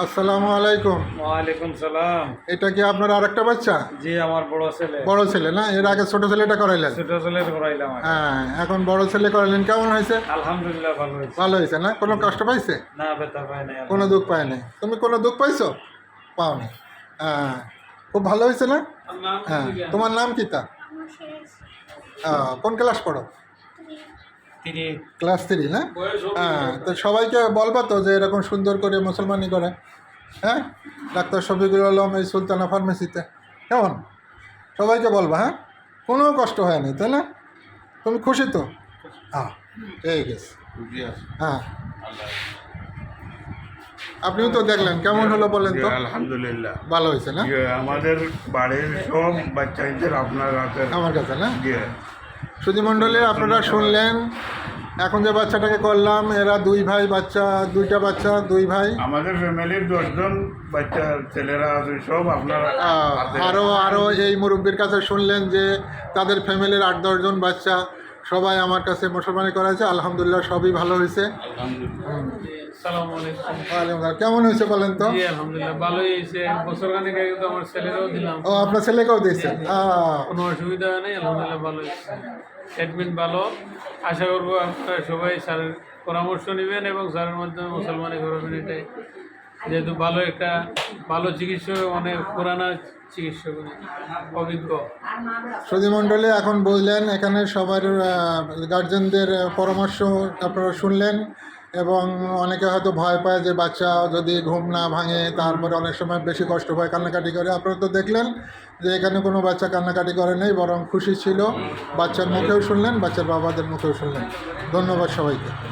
আসসালামু আলাইকুম। ওয়ালাইকুম সালাম। এটা কি আপনার আরেকটা বাচ্চা? জি আমার বড় ছেলে। বড় ছেলে না? এর আগে ছোট ছেলেটা করাইলেন? ছোট ছেলে করাইলাম হ্যাঁ এখন বড় ছেলে করাইলেন কেমন হয়েছে? আলহামদুলিল্লাহ ভালো হয়েছে। ভালো হয়েছে না? কোনো কষ্ট পাইছে? না বেতা পাই নাই। কোনো দুঃখ পায় নাই। তুমি কোনো দুঃখ পাইছো? পাওনি। হ্যাঁ খুব ভালো হয়েছে না? হ্যাঁ তোমার নাম কি তা? কোন ক্লাস পড়ো? তিনি ক্লাস থ্রি না? হ্যাঁ তো সবাইকে বলবা তো যে এরকম সুন্দর করে মুসলমানি করে। হ্যাঁ? ডাক্তার শফিকুল আলম এই সুলতানা ফার্মেসিতে কেমন? সবাইকে বলবা হ্যাঁ? কোনো কষ্ট হয় হয়নি তাই না? তুমি খুশি তো? হ্যাঁ ঠিক আছে। হ্যাঁ। আপনিও তো দেখলেন কেমন হলো বলেন তো? আলহামদুলিল্লাহ। ভালো হয়েছে না? আমাদের বাড়ির সব বাচ্চাদের আপনার আমার কাছে না? যে সুধীমণ্ডলী আপনারা শুনলেন এখন যে বাচ্চাটাকে করলাম এরা দুই ভাই বাচ্চা দুইটা বাচ্চা দুই ভাই আমাদের ফ্যামিলির দশজন বাচ্চা ছেলেরা আছে সব আপনারা। আরও আরও এই মুরব্বীর কাছে শুনলেন যে তাদের ফ্যামিলির আট দশজন বাচ্চা সবাই আমার কাছে মুসলমানি করাছে আলহামদুলিল্লাহ সবই ভালো হয়েছে। কেমন হয়েছে বলেন তো? আলহামদুলিল্লাহ ভালোই হয়েছে। বছর তো আমার ছেলেরাও দিলাম। ও আপনার ছেলেকেও দিয়েছেন আহ, কোনো অসুবিধা নাই আলহামদুলিল্লাহ ভালো হয়েছে। ট্রিটমেন্ট ভালো। আশা করব আপনারা সবাই স্যারের পরামর্শ নেবেন এবং স্যারের মাধ্যমে মুসলমানি করবেন এটাই যেহেতু ভালো একটা ভালো চিকিৎসক অনেক পুরানা চিকিৎসক অভিজ্ঞ। সুধীমণ্ডলী এখন বুঝলেন এখানে সবার গার্জেনদের পরামর্শ আপনারা শুনলেন এবং অনেকে হয়তো ভয় পায় যে বাচ্চা যদি ঘুম না ভাঙে, তারপরে অনেক সময় বেশি কষ্ট পায়, কান্নাকাটি করে। আপনারা তো দেখলেন যে এখানে কোনো বাচ্চা কান্নাকাটি করে নেই, বরং খুশি ছিল। বাচ্চার মুখেও শুনলেন, বাচ্চার বাবাদের মুখেও শুনলেন। ধন্যবাদ সবাইকে।